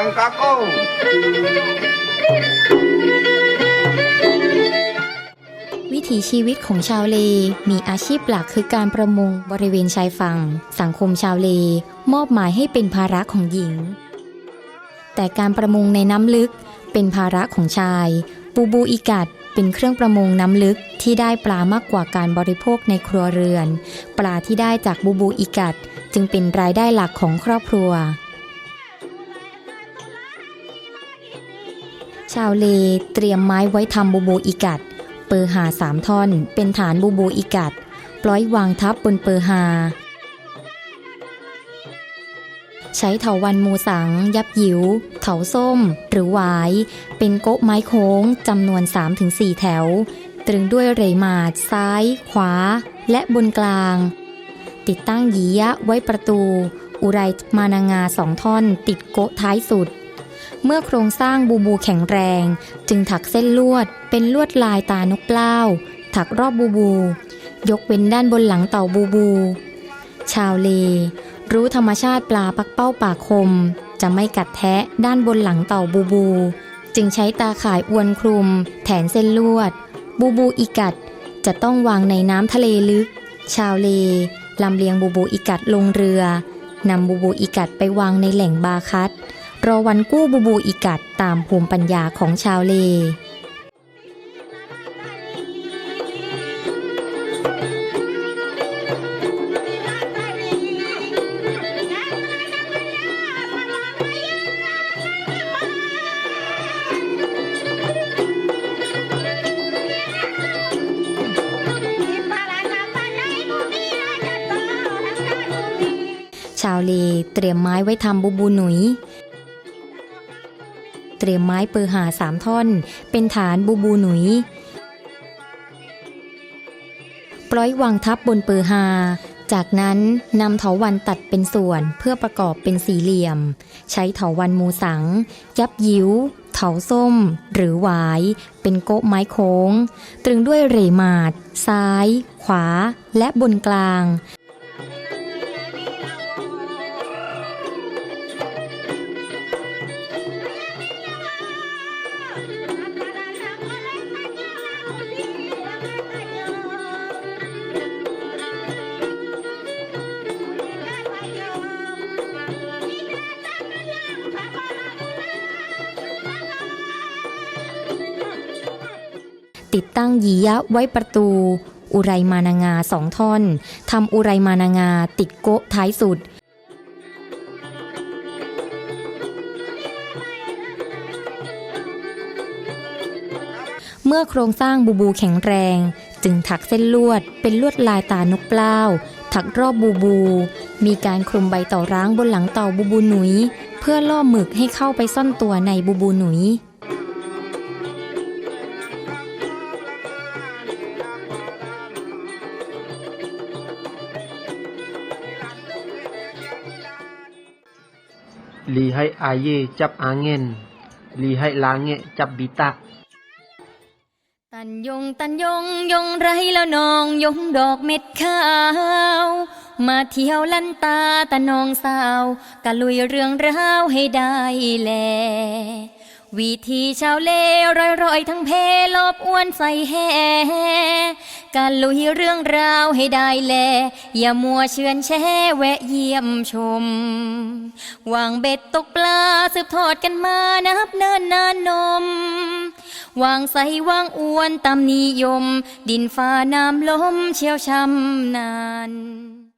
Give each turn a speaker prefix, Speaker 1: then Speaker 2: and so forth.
Speaker 1: yang kakao.
Speaker 2: วิถีชีวิตของชาวเล มีอาชีพหลักคือการประมงบริเวณชายฝั่ง สังคมชาวเล มอบหมายให้เป็นภาระของหญิง แต่การประมงในน้ำลึกเป็นภาระของชายบูบูอีกัดเป็นเครื่องประมงน้ำลึกที่ได้ปลามากกว่าการบริโภคในครัวเรือน ปลาที่ได้จากบูบูอีกัดจึงเป็นรายได้หลักของครอบครัว ชาวเลเตรียมไม้ไว้ทำบูบูอีกัด เปอร์หาสามท่อน เป็นฐานบูบูอีกัด ปล่อยวางทับบนเปอร์หา ใช้เถาวันมูสัง ยับยิวเถาส้ม หรือหวาย เป็นโก๊ะไม้โค้งจำนวน 3-4 แถว ตรึงด้วยเรมาดซ้าย ขวา และบนกลาง ติดตั้งหยียะไว้ประตู อุไรมานางาสองท่อน ติดโก๊ะท้ายสุด เมื่อโครงสร้างบูบูแข็งแรง จึงถักเส้นลวดเป็นลวดลายตานกเปล้า ถักรอบบูบู ยกเว้นด้านบนหลังเต่าบูบู ชาวเล รู้ธรรมชาติปลาปักเป้าปากคม จะไม่กัดแทะด้านบนหลังเต่าบูบู จึงใช้ตาข่ายอวนคลุม แถนเส้นลวด บูบูอีกัดจะต้องวางในน้ำทะเลลึก ชาวเลลำเลียงบูบูอีกัดลงเรือนำบูบูอีกัดไปวางในแหล่งบาคัด รอวันกู้บูบูอีกัดตามภูมิปัญญาของชาวเล ชาวเลเตรียมไม้ไว้ทำบูบูหนุย เตรียมไม้เปอร์หาสามท่อน เป็นฐานบูบูหนุยปล่อยวางทับบนเปอร์หา จากนั้นนำเถาวันตัดเป็นส่วนเพื่อประกอบเป็นสี่เหลี่ยม ใช้เถาวันมูสัง ยับยิ้ว เถาส้ม หรือหวาย เป็นโก๊ะไม้โค้ง ตรึงด้วยเรมาดซ้าย ขวา และบนกลาง ติดตั้งยียะไว้ประตู อุไรมานางาสองท่อนทำอุไรมานางาติดโกะท้ายสุดเมื่อโครงสร้างบูบูแข็งแรง จึงถักเส้นลวดเป็นลวดลายตานกเปล้า ถักรอบบูบู มีการคลุมใบต่อร้างบนหลังเต่าบูบูหนุย เพื่อล่อหมึกให้เข้าไปซ่อนตัวในบูบูหนุย
Speaker 3: Lihai aye cap angin. Lihai langit cap bitak.
Speaker 2: ตันยงตันยงยงไรแล้วนองยงดอกเม็ดข้าว มาเที่ยวลันตาตะนองสาวกะลุยเรื่องราวให้ได้แล วิธีชาวเลรอยรอยทั้งเพลบอ้วนใส่แห่กะลุยเรื่องราวให้ได้แล อย่ามัวเชือนแช่แวะเยี่ยมชม วางเบ็ดตกปลาสืบทอดกันมานับเนินนานนม วางใสวางอ้วนตามนิยม ดินฟ้าน้ำลมเชี่ยวช้ำนาน